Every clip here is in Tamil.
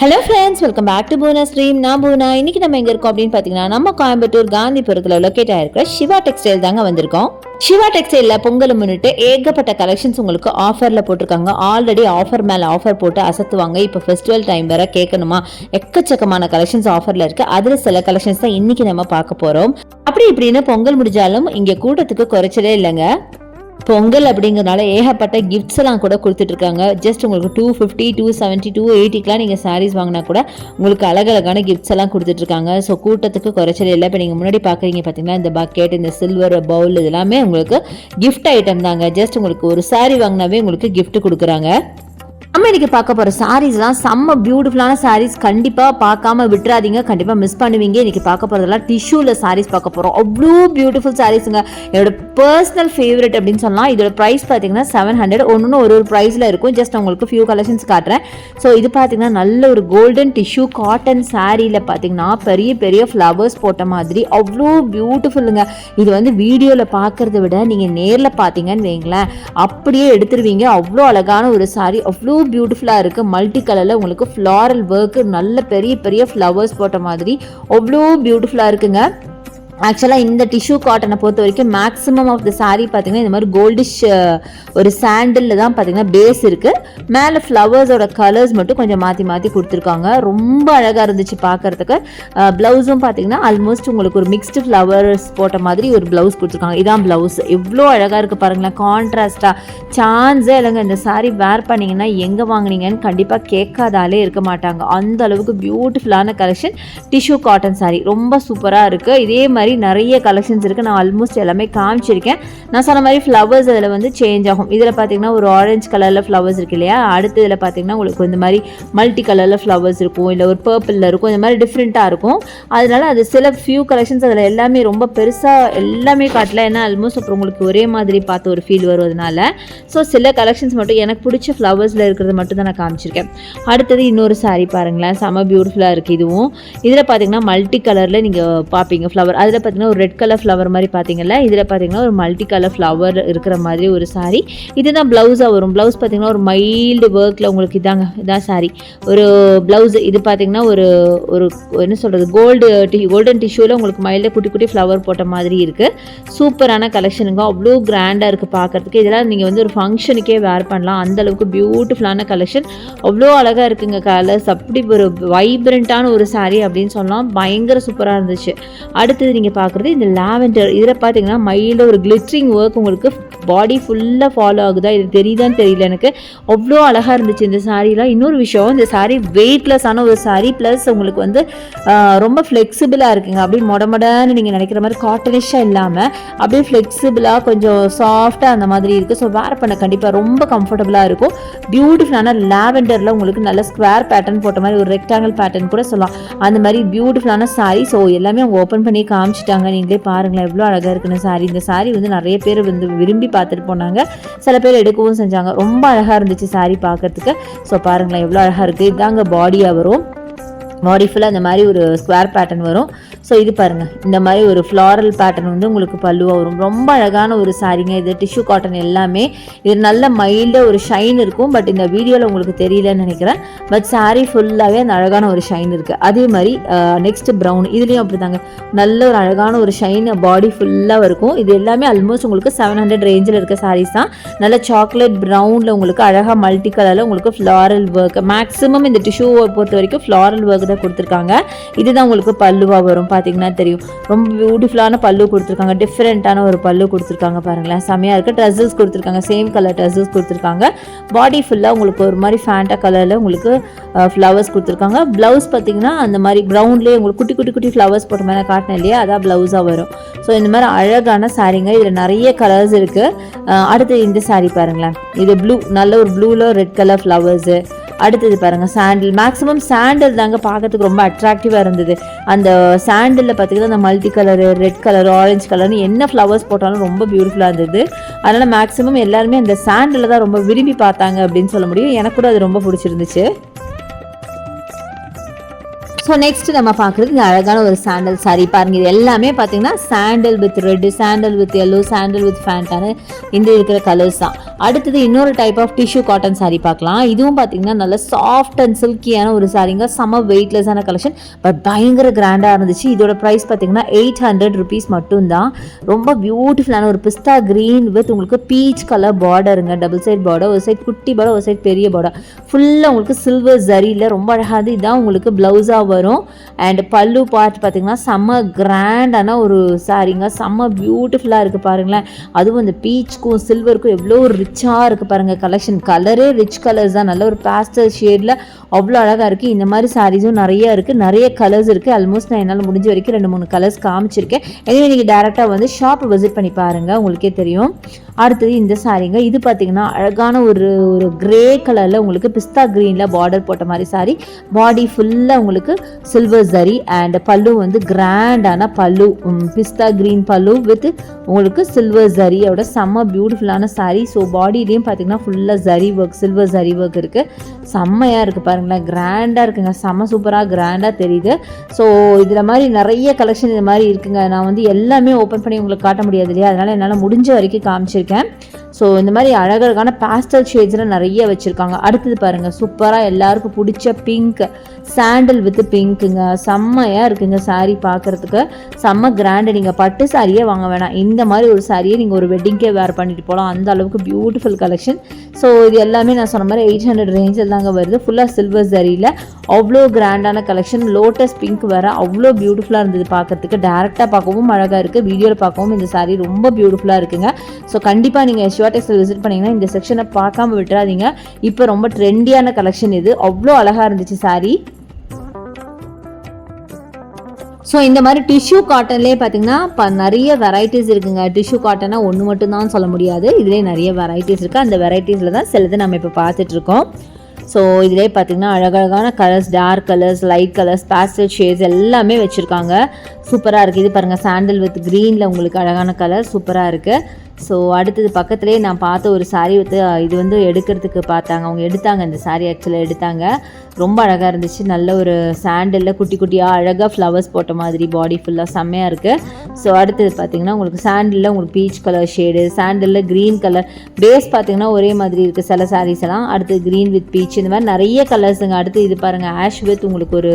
Hello friends welcome back to Poona stream நான் பூனா இன்னைக்கு நம்ம எங்கே இருக்கோம் அப்படின்னு பார்த்தீங்கன்னா நம்ம கோயம்புத்தூர் காந்திபுரத்தில் லொக்கேட் ஆயிருக்கிற சிவா டெக்ஸ்டைல் தாங்க வந்திருக்கோம். சிவா டெக்ஸ்டைலில் பொங்கலை முன்னிட்டு ஏகப்பட்ட கலெக்ஷன்ஸ் உங்களுக்கு ஆஃபரில் போட்டிருக்காங்க. ஆல்ரெடி ஆஃபர் மேலே ஆஃபர் போட்டு அசத்துவாங்க. இப்போ ஃபெஸ்டிவல் டைம் வேற கேட்கணுமா? எக்கச்சக்கமான கலெக்ஷன்ஸ் ஆஃபரில் இருக்குது அதில் சில கலெக்ஷன்ஸ் தான் இன்றைக்கி நம்ம பார்க்க போகிறோம் அப்படி இப்படின்னு பொங்கல் முடிஞ்சாலும் இங்கே கூட்டத்துக்கு குறைச்சலே இல்லைங்க. பொங்கல் அப்படிங்கிறனால ஏகப்பட்ட கிஃப்ட்ஸ் எல்லாம் கூட கொடுத்துட்டு இருக்காங்க ஜஸ்ட் உங்களுக்கு two fifty two seventy two எயிட்டிக்கெலாம் நீங்கள் சாரீஸ் வாங்கினா கூட உங்களுக்கு அழகழகான கிஃப்ட்ஸ் எல்லாம் கொடுத்துட்டு இருக்காங்க ஸோ கூட்டத்துக்கு குறைச்சல் இல்லை. இப்போ நீங்கள் முன்னாடி பார்க்குறீங்க பார்த்தீங்கன்னா இந்த பக்கெட் இந்த சில்வர் பவுல் இதெல்லாமே உங்களுக்கு கிஃப்ட் ஐட்டம் தாங்க. ஜஸ்ட் உங்களுக்கு ஒரு சாரீ வாங்கினாவே உங்களுக்கு கிஃப்ட் கொடுக்குறாங்க. நம்ம இன்னைக்கு பார்க்க போகிற சாரீஸ்லாம் செம்ம பியூட்டிஃபுல்லான சாரீஸ் கண்டிப்பாக பார்க்காம விட்டுறாதீங்க. கண்டிப்பாக மிஸ் பண்ணுவீங்க. இன்னைக்கு பார்க்க போகிறதெல்லாம் டிஷ்யூவில் சாரீஸ் பார்க்க போகிறோம் அவ்வளோ பியூட்டிஃபுல் சாரீஸுங்க என்னோட பர்சனல் ஃபேவரட் அப்படின்னு சொல்லலாம் இதோட ப்ரைஸ் பார்த்தீங்கன்னா செவன் ஹண்ட்ரட் ஒன்று ஒரு ஒரு ப்ரைஸில் இருக்கும். ஜஸ்ட் உங்களுக்கு ஃபியூ கலெக்ஷன்ஸ் காட்டுறேன். ஸோ இது பார்த்தீங்கன்னா நல்ல ஒரு கோல்டன் டிஷ்யூ காட்டன் சாரியில் பார்த்தீங்கன்னா பெரிய பெரிய ஃப்ளவர்ஸ் போட்ட மாதிரி. அவ்வளோ பியூட்டிஃபுல்லுங்க இது வந்து வீடியோவில் பார்க்குறத விட நீங்கள் நேரில் பார்த்தீங்கன்னு வைங்களேன். அப்படியே எடுத்துருவீங்க. அவ்வளோ அழகான ஒரு சாரி அவ்வளோ பியூட்டிஃபுல்லாக இருக்குது மல்டி கலரில் உங்களுக்கு ஃப்ளாரல் ஒர்க்கு நல்ல பெரிய பெரிய ஃப்ளவர்ஸ் போட்ட மாதிரி. அவ்வளோ பியூட்டிஃபுல்லாக இருக்குங்க. ஆக்சுவலாக இந்த டிஷ்யூ காட்டனை பொறுத்த வரைக்கும் மேக்ஸிமம் ஆஃப் த சாரீ பார்த்தீங்கன்னா இந்த மாதிரி கோல்டிஷ் ஒரு சாண்டில் தான் பார்த்தீங்கன்னா பேஸ் இருக்குது மேலே ஃப்ளவர்ஸோட கலர்ஸ் மட்டும் கொஞ்சம் மாற்றி மாற்றி கொடுத்துருக்காங்க. ரொம்ப அழகாக இருந்துச்சு பார்க்கறதுக்கு ப்ளவுஸும் பார்த்தீங்கன்னா ஆல்மோஸ்ட் உங்களுக்கு ஒரு மிக்ஸ்டு ஃப்ளவர்ஸ் போட்ட மாதிரி ஒரு ப்ளவுஸ் கொடுத்துருக்காங்க. இதான் ப்ளவுஸ் எவ்வளோ அழகாக இருக்குது பாருங்களேன். கான்ட்ராஸ்ட்டாக சான்ஸே இல்லைங்க. இந்த சாரீ வேர் பண்ணிங்கன்னா எங்கே வாங்குனீங்கன்னு கண்டிப்பாக கேட்காதாலே இருக்க மாட்டாங்க. அந்த அளவுக்கு பியூட்டிஃபுல்லான கலெக்ஷன் டிஷ்யூ காட்டன் சாரீ ரொம்ப சூப்பராக இருக்குது இதே மாதிரி நிறைய கலெக்ஷன்ஸ் இருக்குது நான் ஆல்மோஸ்ட் எல்லாமே காமிச்சிருக்கேன். நான் சொன்ன மாதிரி ஃப்ளவர்ஸ் அதில் வந்து சேஞ்ச் ஆகும். இதில் பார்த்தீங்கன்னா ஒரு ஆரஞ்சு கலரில் ஃப்ளவர்ஸ் இருக்கு இல்லையா? அடுத்து இதில் பார்த்தீங்கன்னா உங்களுக்கு இந்த மாதிரி மல்டி கலரில் ஃப்ளவர்ஸ் இருக்கும். இல்லை ஒரு பர்பிளில் இருக்கும். இந்த மாதிரி டிஃப்ரெண்ட்டாக இருக்கும். அதனால அது சில ஃபியூ கலெக்ஷன்ஸ் அதில் எல்லாமே ரொம்ப பெருசாக எல்லாமே காட்டல. ஏன்னா ஆல்மோஸ்ட் அப்புறம் உங்களுக்கு ஒரே மாதிரி பார்த்து ஒரு ஃபீல் வருவதுனால ஸோ சில கலெக்ஷன்ஸ் மட்டும் எனக்கு பிடிச்ச ஃப்ளவர்ஸில் இருக்கிறது மட்டும் தான் நான் காமிச்சிருக்கேன். அடுத்தது இன்னொரு saree பாருங்களேன். செம பியூட்டிஃபுல்லாக இருக்குது இதுவும். இதில் பார்த்தீங்கன்னா மல்டி கலரில் நீங்கள் பார்ப்பீங்க ஃப்ளவர் அதில் பார்த்தீங்கன்னா ஒரு ரெட் கலர் ஃப்ளவர் மாதிரி பார்த்தீங்கன்னா இதில் பார்த்தீங்கன்னா ஒரு மல்டி கலர் ஃப்ளவர் இருக்கிற மாதிரி ஒரு saree. இதுதான் ப்ளவுஸாக வரும். ப்ளவுஸ் பார்த்தீங்கன்னா ஒரு மைல்டு ஒர்க்கில் உங்களுக்கு இதாங்க இதான் சாரீ ஒரு ப்ளவுஸ் இது பார்த்தீங்கன்னா ஒரு ஒரு என்ன சொல்கிறது கோல்டு டி கோல்டன் டிஷ்யூவில் உங்களுக்கு மைல்டாக குட்டி குட்டி ஃப்ளவர் போட்ட மாதிரி இருக்குது சூப்பரான கலெக்ஷனுங்க அவ்வளோ கிராண்டாக இருக்குது பார்க்குறதுக்கு இதெல்லாம் நீங்கள் வந்து ஒரு ஃபங்க்ஷனுக்கே வேர் பண்ணலாம். அந்த அளவுக்கு பியூட்டிஃபுல்லான கலெக்ஷன் அவ்வளோ அழகாக இருக்குங்க கலர்ஸ் அப்படி ஒரு வைப்ரண்ட்டான ஒரு saree அப்படின்னு சொல்லலாம். பயங்கர சூப்பராக இருந்துச்சு. அடுத்தது நீங்கள் பார்க்குறது இந்த லாவெண்டர். இதில் பார்த்தீங்கன்னா மயிலில் ஒரு கிளிட்ரிங் ஒர்க் உங்களுக்கு பாடி ஃபுல்லாக ஃபாலோ ஆகுதா? இது தெரியுதான்னு தெரியல எனக்கு. அவ்வளோ அழகாக இருந்துச்சு இந்த சாரீலாம் இன்னொரு விஷயம் இந்த சாரீ வெயிட்லெஸ்ஸான ஒரு சாரீ ப்ளஸ் உங்களுக்கு வந்து ரொம்ப ஃப்ளெக்சிபிளாக இருக்குங்க. அப்படியே மொடமொடன்னு நீங்கள் நினைக்கிற மாதிரி காட்டனிஷாக இல்லாமல் அப்படியே ஃப்ளெக்சிபிளாக கொஞ்சம் சாஃப்டாக அந்த மாதிரி இருக்குது ஸோ வேர் பண்ண கண்டிப்பாக ரொம்ப கம்ஃபர்டபுளாக இருக்கும். பியூட்டிஃபுல்லான லாவெண்டரில் உங்களுக்கு நல்ல ஸ்கொயர் பேட்டர்ன் போட்ட மாதிரி ஒரு ரெக்டாங்கிள் பேட்டர்ன் கூட சொல்லலாம். அந்த மாதிரி பியூட்டிஃபுல்லான சாரீ ஸோ எல்லாமே அவங்க ஓப்பன் பண்ணி காமிச்சிட்டாங்க. நீங்களே பாருங்களேன் எவ்வளோ அழகாக இருக்குன்னு சாரி இந்த சாரி வந்து நிறைய பேர் வந்து விரும்பி பார்த்துட்டு போனாங்க. சில பேர் எடுக்கவும் செஞ்சாங்க. ரொம்ப அழகாக இருந்துச்சு சாரி பார்க்கறதுக்கு. ஸோ பாருங்களேன் எவ்வளோ அழகாக இருக்குது இதாங்க பாடியாக வரும். பாடி ஃபுல்லாக இந்த மாதிரி ஒரு ஸ்கொயர் பேட்டர்ன் வரும். ஸோ இது பாருங்கள் இந்த மாதிரி ஒரு ஃப்ளாரல் பேட்டர்ன் வந்து உங்களுக்கு பல்லுவாக வரும். ரொம்ப அழகான ஒரு சாரீங்க இது. டிஷ்யூ காட்டன் எல்லாமே. இது நல்ல மைல்டாக ஒரு ஷைன் இருக்கும். பட் இந்த வீடியோவில் உங்களுக்கு தெரியலன்னு நினைக்கிறேன். பட் saree ஃபுல்லாகவே அந்த அழகான ஒரு ஷைன் இருக்குது அதே மாதிரி நெக்ஸ்ட் ப்ரௌன் இதுலேயும் அப்படி தாங்க நல்ல ஒரு அழகான ஒரு ஷைன் பாடி ஃபுல்லாக இருக்கும். இது எல்லாமே ஆல்மோஸ்ட் உங்களுக்கு செவன் ஹண்ட்ரட் ரேஞ்சில் இருக்க சாரீஸ் தான். நல்ல சாக்லேட் ப்ரௌனில் உங்களுக்கு அழகாக மல்டி கலரில் உங்களுக்கு ஃப்ளாரல் ஒர்க் மேக்ஸிமம் இந்த டிஷ்யூவை பொறுத்த வரைக்கும் ஃப்ளாரல் ஒர்க் தான் கொடுத்துருக்காங்க. இதுதான் உங்களுக்கு பல்லுவாக வரும். பார்த்தீங்கன்னா தெரியும். ரொம்ப பியூட்டிஃபுல்லான பல்லு கொடுத்துருக்காங்க. டிஃப்ரெண்ட்டான ஒரு பல்லு கொடுத்துருக்காங்க பாருங்களேன். செம்மையாக இருக்குது ட்ரெஸ்ஸஸ் கொடுத்துருக்காங்க. சேம் கலர் ட்ரெஸ்ஸஸ் கொடுத்துருக்காங்க. பாடி ஃபுல்லாக உங்களுக்கு ஒரு மாதிரி ஃபேண்டா கலரில் உங்களுக்கு ஃப்ளவர்ஸ் கொடுத்துருக்காங்க. ப்ளவுஸ் பார்த்தீங்கன்னா அந்த மாதிரி ப்ரௌன்லேயே உங்களுக்கு குட்டி குட்டி குட்டி ஃப்ளவர்ஸ் போட்ட மாதிரி காட்டினேன் இல்லையா? அதான் ப்ளவுஸாக வரும். ஸோ இந்த மாதிரி அழகான சாரீங்க இதில் நிறைய கலர்ஸ் இருக்குது அடுத்து இந்த saree பாருங்களேன். இது ப்ளூ நல்ல ஒரு ப்ளூவில் ரெட் கலர் ஃப்ளவர்ஸு அடுத்தது பாருங்க சாண்டில் மேக்ஸிமம் சாண்டில் தாங்க பார்க்கறதுக்கு ரொம்ப அட்ராக்டிவாக இருந்தது. அந்த சாண்டிலில் பார்த்தீங்கன்னா அந்த multi colour red colour orange கலர்னு என்ன ஃப்ளவர்ஸ் போட்டாலும் ரொம்ப பியூட்டிஃபுல்லாக இருந்தது. அதனால் மேக்ஸிமம் எல்லாருமே அந்த சாண்டில் தான் ரொம்ப விரும்பி பார்த்தாங்க அப்படின்னு சொல்ல முடியும். எனக்கு கூட அது ரொம்ப பிடிச்சிருந்துச்சு. ஸோ நெக்ஸ்ட் நம்ம பார்க்குறது இந்த அழகான ஒரு சாண்டல் சாரி பாருங்க இது எல்லாமே பார்த்தீங்கன்னா sandal with red sandal with yellow sandal with ஃபேண்டான இந்த இருக்கிற கலர்ஸ் தான். அடுத்தது இன்னொரு type of tissue cotton sari பார்க்கலாம். இதுவும் பார்த்தீங்கன்னா நல்ல சாஃப்ட் அண்ட் சில்கியான ஒரு சாரீங்க செம வெயிட்லெஸ்ஸான கலெக்ஷன் பட் பயங்கர கிராண்டாக இருந்துச்சு. இதோட ப்ரைஸ் பார்த்தீங்கன்னா எயிட் ஹண்ட்ரட் ருபீஸ் மட்டும்தான். ரொம்ப பியூட்டிஃபுல்லான ஒரு பிஸ்தா க்ரீன் வித் உங்களுக்கு பீச் கலர் பார்டருங்க டபுள் சைட் பார்டர் ஒரு சைட் குட்டி பார்டர் ஒரு சைட் பெரிய பார்டர் ஃபுல்லாக உங்களுக்கு சில்வர் ஜரியில் ரொம்ப அழகாக இதுதான் உங்களுக்கு ப்ளவுஸாக வரும். அண்ட் பல்லு பார்ட் பார்த்தீங்கன்னா செம்ம கிராண்டான ஒரு சாரீங்க செம்ம பியூட்டிஃபுல்லாக இருக்குது பாருங்களேன். அதுவும் இந்த பீச்சுக்கும் சில்வருக்கும் எவ்வளோ ரிச்சாக இருக்குது பாருங்கள் கலெக்ஷன் கலரே ரிச் கலர்ஸ் தான். நல்ல ஒரு பேஸ்டல் ஷேடில் அவ்வளோ அழகாக இருக்குது இந்த மாதிரி சாரீஸும் நிறைய இருக்குது நிறைய கலர்ஸ் இருக்குது ஆல்மோஸ்ட் நான் என்னால் முடிஞ்ச வரைக்கும் ரெண்டு மூணு கலர்ஸ் காமிச்சிருக்கேன். எனவே நீங்கள் டேரெக்டாக வந்து ஷாப் விசிட் பண்ணி பாருங்கள் உங்களுக்கே தெரியும். அடுத்தது இந்த சாரீங்க இது பார்த்தீங்கன்னா அழகான ஒரு ஒரு கிரே கலரில் உங்களுக்கு பிஸ்தா க்ரீனில் பார்டர் போட்ட மாதிரி சாரி பாடி ஃபுல்லாக உங்களுக்கு சில்வர் ஜரி அண்ட் பல்லு வந்து கிராண்டான பல்லு. பிஸ்தா க்ரீன் பல்லு வித் உங்களுக்கு சில்வர் ஜரியோட செம்ம பியூட்டிஃபுல்லான சாரி ஸோ பாடியிலையும் பார்த்தீங்கன்னா ஃபுல்லாக zari work silver zari work இருக்குது செம்மையாக இருக்குது பாருங்களேன். கிராண்டாக இருக்குங்க. செம்ம சூப்பராக கிராண்டாக தெரியுது. ஸோ இதில் மாதிரி நிறைய கலெக்ஷன் இது மாதிரி இருக்குங்க. நான் வந்து எல்லாமே ஓப்பன் பண்ணி உங்களுக்கு காட்ட முடியாது இல்லையா? அதனால் என்னால் முடிஞ்ச வரைக்கும் காமிச்சிருக்கேன். ஸோ இந்த மாதிரி அழகழகான பேஸ்டல் ஷேட்ஸ்லாம் நிறைய வச்சுருக்காங்க. அடுத்தது பாருங்கள் சூப்பராக எல்லாருக்கும் பிடிச்ச பிங்க் சாண்டில் வித் பிங்க்குங்க செம்மையாக இருக்குங்க சாரீ பார்க்குறதுக்கு செம்ம கிராண்டு நீங்கள் பட்டு சாரியே வாங்க வேணாம். இந்த மாதிரி ஒரு சாரியை நீங்கள் ஒரு வெட்டிங்கே வேர் பண்ணிட்டு போகலாம். அந்த அளவுக்கு பியூட்டிஃபுல் கலெக்ஷன் ஸோ இது எல்லாமே நான் சொன்ன மாதிரி எயிட் ஹண்ட்ரட் ரேஞ்சில் தாங்க வருது. ஃபுல்லாக சில்வர் சரியில் அவ்வளோ கிராண்டான கலெக்ஷன் லோட்டஸ் பிங்க் வேறு. அவ்வளோ பியூட்டிஃபுல்லாக இருந்தது பார்க்குறதுக்கு. டேரெக்டாக பார்க்கவும் அழகாக இருக்குது வீடியோவில் பார்க்கவும் இந்த சாரீ ரொம்ப பியூட்டிஃபுல்லாக இருக்குங்க. ஸோ கண்டிப்பாக நீங்கள் ஷிவா விசிட் பண்ணிங்கன்னா இந்த செக்ஷனை பார்க்காம விட்டுறாதீங்க. இப்போ ரொம்ப ட்ரெண்டியான கலெக்ஷன் இது. அவ்வளோ அழகாக இருந்துச்சு சாரீ ஸோ இந்த மாதிரி டிஷ்யூ காட்டன்லேயே பார்த்தீங்கன்னா இப்போ நிறைய வெரைட்டிஸ் இருக்குங்க. டிஷ்யூ காட்டனா ஒன்று மட்டும்தான் சொல்ல முடியாது. இதுலேயே நிறைய வெரைட்டிஸ் இருக்குது அந்த வெரைட்டிஸில் தான் சிலது நம்ம இப்போ பார்த்துட்ருக்கோம் ஸோ இதிலே பார்த்தீங்கன்னா அழகழகான colours dark colours light colours pastel shades எல்லாமே வச்சுருக்காங்க. சூப்பராக இருக்குது இது பாருங்கள் சாண்டில் வித் க்ரீனில் உங்களுக்கு அழகான கலர் சூப்பராக இருக்குது ஸோ அடுத்தது பக்கத்துலேயே நான் பார்த்த ஒரு சாரீ வந்து இது வந்து எடுக்கிறதுக்கு பார்த்தாங்க. அவங்க எடுத்தாங்க இந்த சாரீ ஆக்சுவலாக எடுத்தாங்க. ரொம்ப அழகாக இருந்துச்சு. நல்ல ஒரு சாண்டலில் குட்டி குட்டியாக அழகாக ஃப்ளவர்ஸ் போட்ட மாதிரி பாடி ஃபுல்லாக செம்மையாக இருக்குது ஸோ அடுத்தது பார்த்திங்கன்னா உங்களுக்கு சாண்டலில் உங்களுக்கு பீச் கலர் ஷேடு சாண்டலில் க்ரீன் கலர் பேஸ் பார்த்திங்கன்னா ஒரே மாதிரி இருக்குது சில சாரீஸ் எல்லாம். அடுத்து க்ரீன் வித் பீச் இந்த மாதிரி நிறைய கலர்ஸுங்க அடுத்து இது பாருங்கள் ஆஷ் வித் உங்களுக்கு ஒரு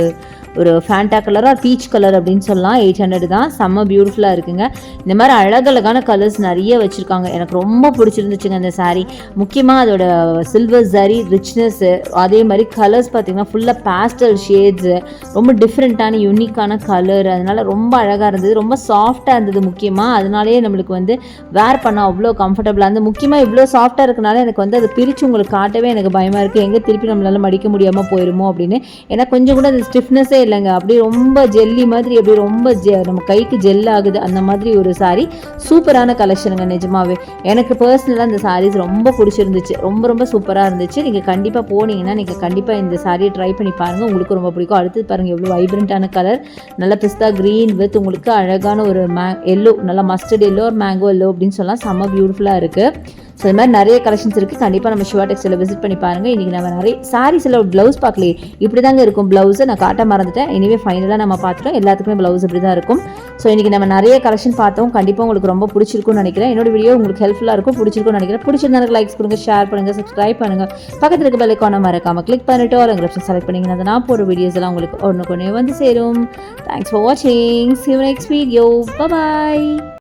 ஒரு ஃபேண்டா கலராக பீச் கலர் அப்படின்னு சொல்லலாம். எயிட் ஹண்ட்ரட் தான். செம்ம பியூட்டிஃபுல்லாக இருக்குங்க. இந்த மாதிரி அழகழகான கலர்ஸ் நிறைய வச்சுருக்காங்க. எனக்கு ரொம்ப பிடிச்சிருந்துச்சுங்க அந்த சாரீ முக்கியமாக அதோட சில்வர் சாரி ரிச்னஸ்ஸு அதே மாதிரி கலர்ஸ் பார்த்தீங்கன்னா ஃபுல்லாக பேஸ்டல் ஷேட்ஸு ரொம்ப டிஃப்ரெண்ட்டான யூனிக்கான கலர் அதனால ரொம்ப அழகாக இருந்தது. ரொம்ப சாஃப்டாக இருந்தது முக்கியமாக அதனாலேயே நம்மளுக்கு வந்து வேர் பண்ணால் அவ்வளோ கம்ஃபர்டபுளாக இருந்தது. முக்கியமாக இவ்வளோ சாஃப்டாக இருக்கனால எனக்கு வந்து அதை பிரித்து உங்களுக்கு காட்டவே எனக்கு பயமாக இருக்குது எங்கே திருப்பி நம்மளால் மடிக்க முடியாமல் போயிருமோ அப்படின்னு. ஏன்னா கொஞ்சம் கூட அந்த ஸ்டிஃப்னஸே இல்லைங்க. அப்படியே ரொம்ப ஜெல்லி மாதிரி அப்படியே ரொம்ப ஜெ நம்ம கைக்கு ஜெல் ஆகுது. அந்த மாதிரி ஒரு saree. சூப்பரான கலெக்ஷனுங்க நிஜமாவே. எனக்கு பர்சனலாக இந்த சாரீஸ் ரொம்ப பிடிச்சிருந்துச்சு. ரொம்ப ரொம்ப சூப்பராக இருந்துச்சு. நீங்கள் கண்டிப்பாக போனீங்கன்னா நீங்கள் கண்டிப்பாக இந்த சாரியை ட்ரை பண்ணி பாருங்கள் உங்களுக்கு ரொம்ப பிடிக்கும். அடுத்து பாருங்கள் எவ்வளோ வைப்ரண்ட்டான கலர் நல்ல பிஸ்தா க்ரீன் வித் உங்களுக்கு அழகான ஒரு மே எல்லோ நல்லா மஸ்டர்ட் எல்லோ ஒரு மேங்கோ எல்லோ அப்படின்னு சொல்லலாம் செம்ம பியூட்டிஃபுல்லாக இருக்குது ஸோ இது மாதிரி நிறைய கலெக்ஷன்ஸ் இருக்குது கண்டிப்பாக நம்ம ஷிவா டெக்ஸ்டைலில் விசிட் பண்ணி பாருங்கள் இன்றைக்கி நம்ம நிறைய சாரீஸில் ப்ளவுஸ் பார்க்கலையே. இப்படி தாங்க இருக்கும் ப்ளவுஸை நான் காட்ட மறந்துட்டேன். எனிவே ஃபைனலாக நம்ம பார்த்துட்டோம். எல்லாத்துக்குமே ப்ளவுஸ் இப்படி தான் இருக்கும். ஸோ இன்றைக்கி நம்ம நிறைய கலெக்ஷன் பார்த்தோம். கண்டிப்பாக உங்களுக்கு ரொம்ப பிடிச்சிருக்கும்னு நினைக்கிறேன். என்னோட வீடியோ உங்களுக்கு ஹெல்ப்ஃபுல்லாக இருக்கும். பிடிச்சிருக்கும்னு நினைக்கிறேன். பிடிச்சிருந்தா லைக்ஸ் கொடுங்க ஷேர் பண்ணுங்கள் சப்ஸ்கிரைப் பண்ணுங்கள் பக்கத்தில் இருக்க பெல் ஐக்கான மறக்காமல் கிளிக் பண்ணிட்டு ஒரு கிரப்ஷன் செலக்ட் பண்ணிங்கன்னா நான் போகிற வீடியோஸ் எல்லாம் உங்களுக்கு ஒன்று கொண்டு வந்து சேரும். தேங்க்ஸ் ஃபார் வாட்சிங் சி நெக்ஸ்ட் வீடியோ பாய்